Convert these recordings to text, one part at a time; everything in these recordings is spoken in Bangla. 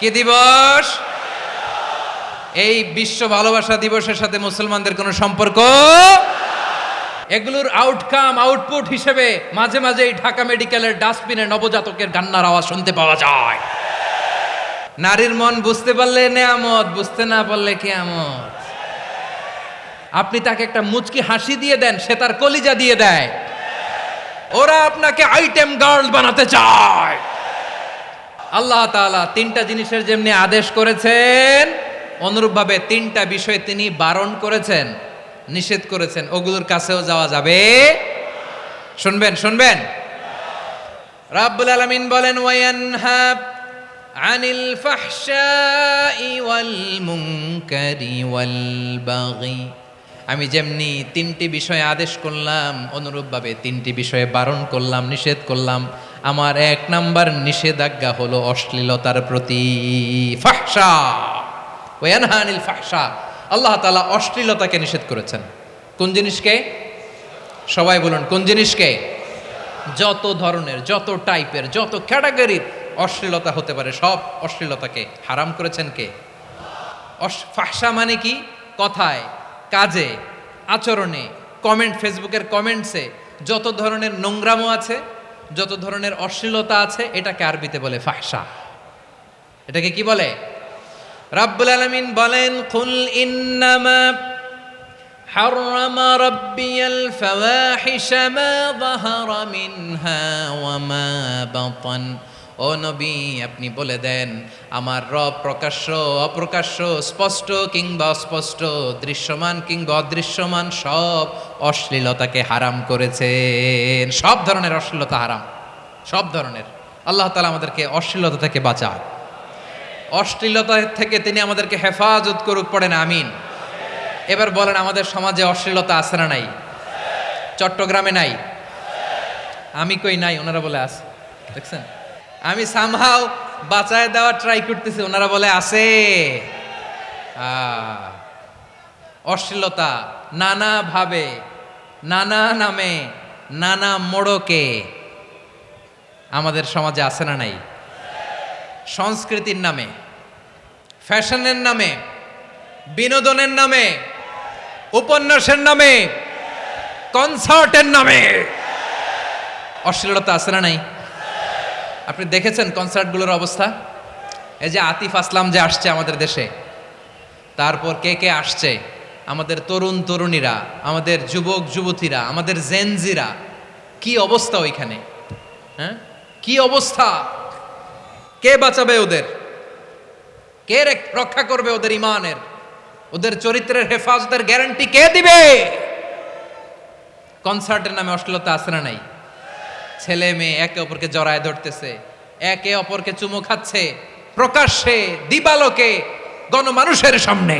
কি দিবস? এই বিশ্ব ভালোবাসা দিবসের সাথে মুসলমানদের কোনো সম্পর্ক? এগুলোর আউটকাম আউটপুট হিসেবে মাঝে মাঝে এই ঢাকা মেডিকেলের ডাস্টবিনে নবজাতকের কান্নার আওয়াজ শুনতে পাওয়া যায়। নারীর মন বুঝতে পারলে নেয়ামত, বুঝতে না পারলে কেয়ামত। আপনি তাকে একটা মুচকি হাসি দিয়ে দেন, সে তার কলিজা দিয়ে দেয়। ওরা আপনাকে আইটেম গার্ল বানাতে চায়। আল্লাহ তাআলা তিনটা জিনিসের যেমনি আদেশ করেছেন, অনুরূপভাবে তিনটা বিষয় তিনি বারণ করেছেন, নিষেধ করেছেন। ওগুলোর কাছেও যাওয়া যাবে। শুনবেন শুনবেন? রাব্বুল আলামিন বলেন ওয়ায়ানহা আনিল ওয়াল আমি যেমনি তিনটি বিষয়ে আদেশ করলাম, অনুরূপভাবে তিনটি বিষয়ে বারণ করলাম, নিষেধ করলাম আমার এক নাম্বার নিষেধাজ্ঞা হলো অশ্লীলতার প্রতি আল্লাহ তালা অশ্লীলতাকে নিষেধ করেছেন। কোন জিনিসকে? সবাই বলুন, কোন জিনিসকে? যত ধরনের, যত টাইপের, যত ক্যাটাগরির অশ্লীলতা হতে পারে, সব অশ্লীলতাকে হারাম করেছেন কে? ফাহসা মানে কি? কথায়, কাজে, আচরণে, কমেন্ট, ফেসবুকের কমেন্টসে, যত ধরনের নোংরামও আছে যত ধরনের অশ্লীলতা আছে এটাকে আরবিতে বলে ফাহসা এটাকে কি বলে রাব্বুল আলামিন বলেন কুল ইন্নামা حرم ربي الفواحش ما ظهر منها وما بطن ও নবী, আপনি বলে দেন, আমার রব প্রকাশ্য, অপ্রকাশ্য, স্পষ্ট কিংবা অস্পষ্ট, দৃশ্যমান কিংবা অদৃশ্যমান, সব অশ্লীলতাকে হারাম করেছেন। সব ধরনের অশ্লীলতা হারাম। সব ধরনের। আল্লাহ তালা আমাদেরকে অশ্লীলতা থেকে বাঁচায় অশ্লীলতা থেকে তিনি আমাদেরকে হেফাজত করুক, পড়েন, আমিন। এবার বলেন, আমাদের সমাজে অশ্লীলতা আছে না নাই? চট্টগ্রামে নাই? আমি কই নাই? ওনারা বলে আছে। দেখছেন? আমি সামহাও বাঁচায় দেওয়ার ট্রাই করতেছি। ওনারা বলে, আছে। অশ্লীলতা, নানা ভাবে, নানা নামে, নানা মোড়কে আমাদের সমাজে আছে না নাই? সংস্কৃতির নামে, ফ্যাশনের নামে, বিনোদনের নামে, উপন্যাসের নামে, কনসার্টের নামে। অশ্লীলতা আছে না নাই? আপনি দেখেছেন কনসার্টগুলোর অবস্থা? এই যে আতিফ আসলাম যে আসছে আমাদের দেশে। তারপর কে কে আসছে? আমাদের তরুণ তরুণীরা, আমাদের যুবক যুবতীরা, আমাদের জেনজিরা কি অবস্থা ওইখানে? হ্যাঁ? কি অবস্থা? কে বাঁচাবে ওদের? কে রক্ষা করবে ওদের ইমানের? ওদের চরিত্রের হেফাজতের গ্যারান্টি কে দিবে? কনসার্টের নামে অশ্লীলতা না নাই? ছেলে মেয়ে একে অপরকে জড়ায় ধরতেছে, একে অপরকে চুমু খাচ্ছে, প্রকাশ্যে দিবালোকে গণমানুষের সামনে।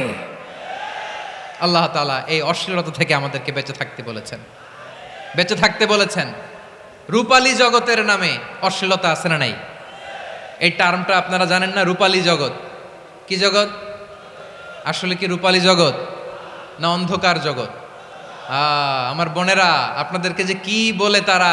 আল্লাহ তাআলা এই অশ্লীলতা থেকে আমাদেরকে বেঁচে থাকতে বলেছেন। বেঁচে থাকতে বলেছেন, রূপালী জগতের নামে অশ্লীলতা আছে না নাই? এই টার্মটা আপনারা জানেন না, রূপালী জগৎ। কি জগৎ? আসলে কি রূপালী জগৎ? না অন্ধকার জগৎ? আমার বোনেরা, আপনাদেরকে যে কি বলে তারা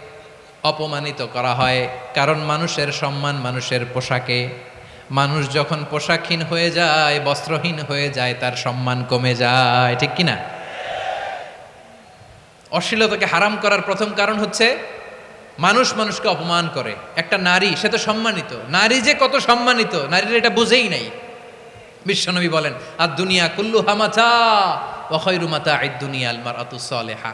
অপমানিত করা হয়। কারণ মানুষের সম্মান মানুষের পোশাকে। মানুষ যখন পোশাকহীন হয়ে যায়, বস্ত্রহীন হয়ে যায়, তার সম্মান কমে যায়। ঠিক কিনা? অশ্লীলতাকে হারাম করার প্রথম কারণ হচ্ছে, মানুষ মানুষকে অপমান করে। একটা নারী, সে তো সম্মানিত। নারী যে কত সম্মানিত, নারীর এটা বুঝেই নাই। বিশ্বনবী বলেন আর দুনিয়া কুল্লু হামাচা ওখৈরু মাতা আই দুনিয়া আলমার আতুসলেহা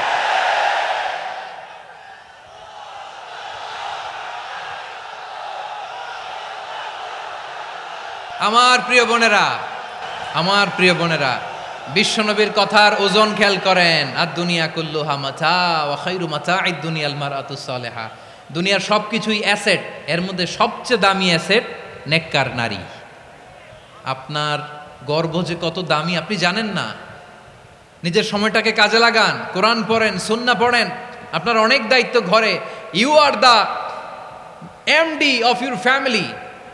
আমার প্রিয় বোনেরা, আমার প্রিয় বোনেরা, বিশ্বনবীর কথার ওজন খেয়াল করেন। আর দুনিয়া কুল্লু হামাচা ওয়াখাইরু মাচা আই দুনিয়াল মার আতুসলেহা দুনিয়ার সব কিছুই অ্যাসেট, এর মধ্যে সবচেয়ে দামি অ্যাসেট নেককার নারী। আপনার গর্ব যে কত দামি, আপনি জানেন না। নিজের সময়টাকে কাজে লাগান, কোরআন পড়েন সুন্না পড়েন। আপনার অনেক দায়িত্ব ঘরে। You are the MD of your family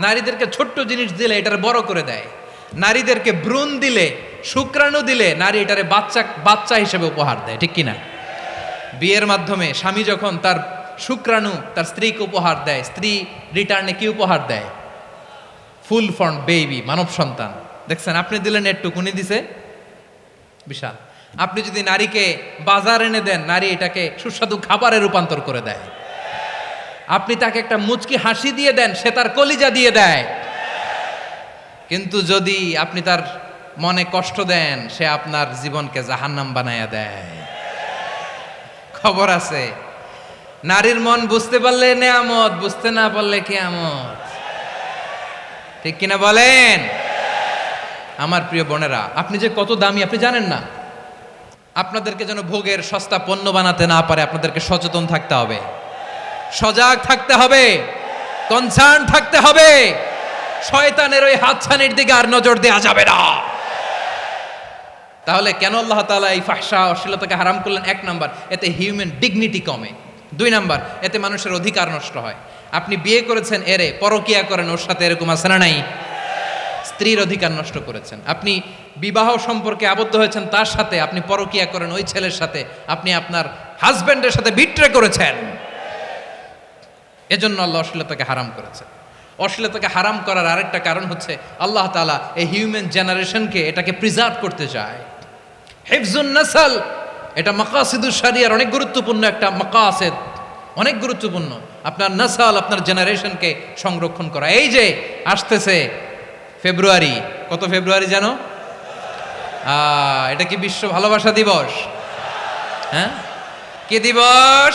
নারীদেরকে ছোট্ট জিনিস দিলে এটার বড় করে দেয়। নারীদেরকে ভ্রূণ দিলে, শুক্রাণু দিলে নারী এটারে বাচ্চা বাচ্চা হিসেবে উপহার দেয়, ঠিক কিনা? বিয়ের মাধ্যমে স্বামী যখন তার শুক্রাণু, তার স্ত্রীকে উপহার দেয়, স্ত্রী রিটার্নে কি উপহার দেয়? ফুল ফর্ম, বেবি, মানব সন্তান। দেখছেন, আপনি দিলেন একটুকুনি দিছে? বিশাল। আপনি যদি নারীকে বাজার এনে দেন, নারী এটাকে সুস্বাদু খাবারে রূপান্তর করে দেয়। আপনি তাকে একটা মুচকি হাসি দিয়ে দেন, সে তার কলিজা দিয়ে দেয়। কিন্তু যদি আপনি তার মনে কষ্ট দেন, সে আপনার জীবনকে জাহান্নাম বানায়া দেয়। খবর আছে, নারীর মন বুঝতে পারলে নেয়ামত, বুঝতে না পারলে কেয়ামত। ঠিক কিনা বলেন? আমার প্রিয় বোনেরা, আপনি যে কত দামি, আপনি জানেন না। আপনাদেরকে যেন ভোগের সস্তা পণ্য বানাতে না পারে, আপনাদেরকে সচেতন থাকতে হবে। সজাগ থাকতে হবে। কনসার্ন থাকতে হবে। শয়তানের ওই হাতছানির দিকে আর নজর দেওয়া যাবে না। তাহলে কেন আল্লাহ তাআলা এই ফাহসা অশ্লীলতাকে হারাম করলেন? এক নাম্বার, এতে হিউম্যান ডিগনিটি কমে। দুই নাম্বার, এতে মানুষের অধিকার নষ্ট হয়। আপনি বিয়ে করেছেন, এরে পরকিয়া করেন, ওর সাথে এরকম আছে না নাই? স্ত্রীর অধিকার নষ্ট করেছেন। আপনি বিবাহ সম্পর্কে আবদ্ধ হয়েছেন, তার সাথে আপনি পরকিয়া করেন, ওই ছেলের সাথে আপনি আপনার হাজব্যান্ডের সাথে বিট্রে করেছেন। এজন্য আল্লাহ অশ্লীলতাকে হারাম করেছে। অশ্লীলতাকে হারাম করার আরেকটা কারণ হচ্ছে আল্লাহ তালা এই হিউম্যান জেনারেশনকে এটাকে প্রিজার্ভ করতে চায়। হেফজুন নাসাল, এটা মাকাসিদুর সারিয়ার অনেক গুরুত্বপূর্ণ একটা মাকাসেদ, অনেক গুরুত্বপূর্ণ। আপনার নাসাল আপনার জেনারেশনকে সংরক্ষণ করা। এই যে আসতেছে ফেব্রুয়ারি, কত ফেব্রুয়ারি জানো এটা কি বিশ্ব ভালোবাসা দিবস? হ্যাঁ? কে দিবস?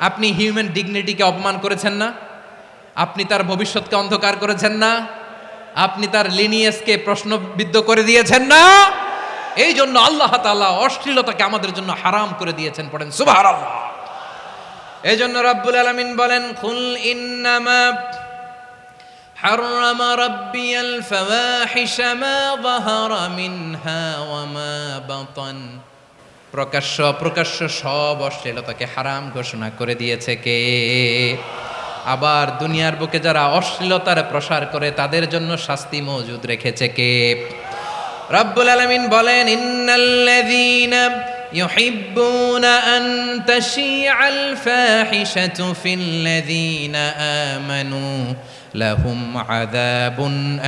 আপনি হিউম্যান ডিগনিটিকে অপমান করেছেন না আপনি তার ভবিষ্যৎকে অন্ধকার করেছেন না আপনি তার লিনিয়াসকে প্রশ্নবিদ্ধ করে দিয়েছেন না এই জন্য আল্লাহ তাআলা অশ্লীলতাকে আমাদের জন্য হারাম করে দিয়েছেন পড়েন সুবহানাল্লাহ এই জন্য রাব্বুল আলামিন বলেন কুল ইন্নামা حرم ربي الفواحش ما ظهر منها وما بطن প্রকাশ্য প্রকাশ্য সব অশ্লীলতাকে হারাম ঘোষণা করে দিয়েছে কে আবার দুনিয়ার বুকে যারা অশ্লীলতার প্রসার করে তাদের জন্য শাস্তি মজুদ রেখেছে কে রব্বুল আলামিন বলেন ইন্নাল্লাযীনা يحبون أن تشيع الفاحشة في الذين آمنوا لهم عذاب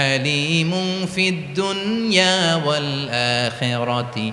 أليم في الدنيا والآخرة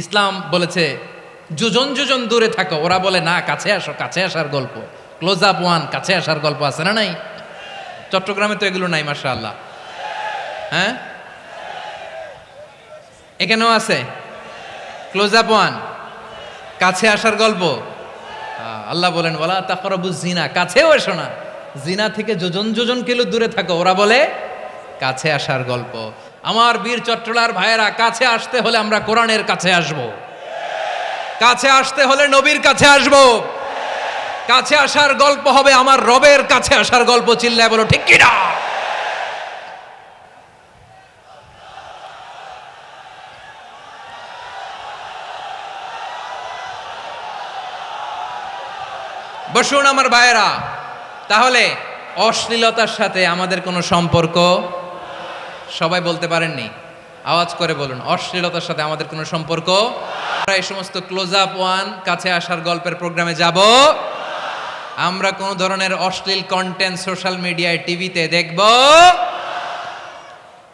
ইসলাম বলেছে, যোজন যোজন দূরে থাকো। ওরা বলে, না, কাছে আসো, কাছে আসার গল্প। ক্লোজ আপ ওয়ান কাছে আসার গল্প আছে না নাই? চট্টগ্রামে তো এগুলো নাই মাসা আল্লাহ হ্যাঁ? এখানেও আছে। ক্লোজ আপ ওয়ান কাছে আসার গল্প। আল্লাহ বলেন বলা তাকরাবু জিনা কাছেও এসো না। জিনা থেকে যোজন যোজন কিলো দূরে থাকো। ওরা বলে, কাছে আসার গল্প। আমার বীর চট্টলার ভাইয়েরা, কাছে আসতে হলে আমরা কোরআনের কাছে আসব। কাছে আসতে হলে নবীর কাছে আসব। কাছে আসার গল্প হবে আমার রবের কাছে আসার গল্প, চিল্লায় বলো, ঠিক কিনা? বসুন আমার ভাইয়েরা, তাহলে অশ্লীলতার সাথে আমাদের কোনো সম্পর্ক? সবাই বলতে পারেননি। আওয়াজ করে বলুন, অশ্লীলতার সাথে আমাদের কোনো সম্পর্ক? আমরা এই সমস্ত ক্লোজ আপ ওয়ান কাছে আসার গল্পের প্রোগ্রামে যাব। আমরা কোনো ধরনের অশ্লীল কন্টেন্ট সোশ্যাল মিডিয়ায় টিভিতে দেখব।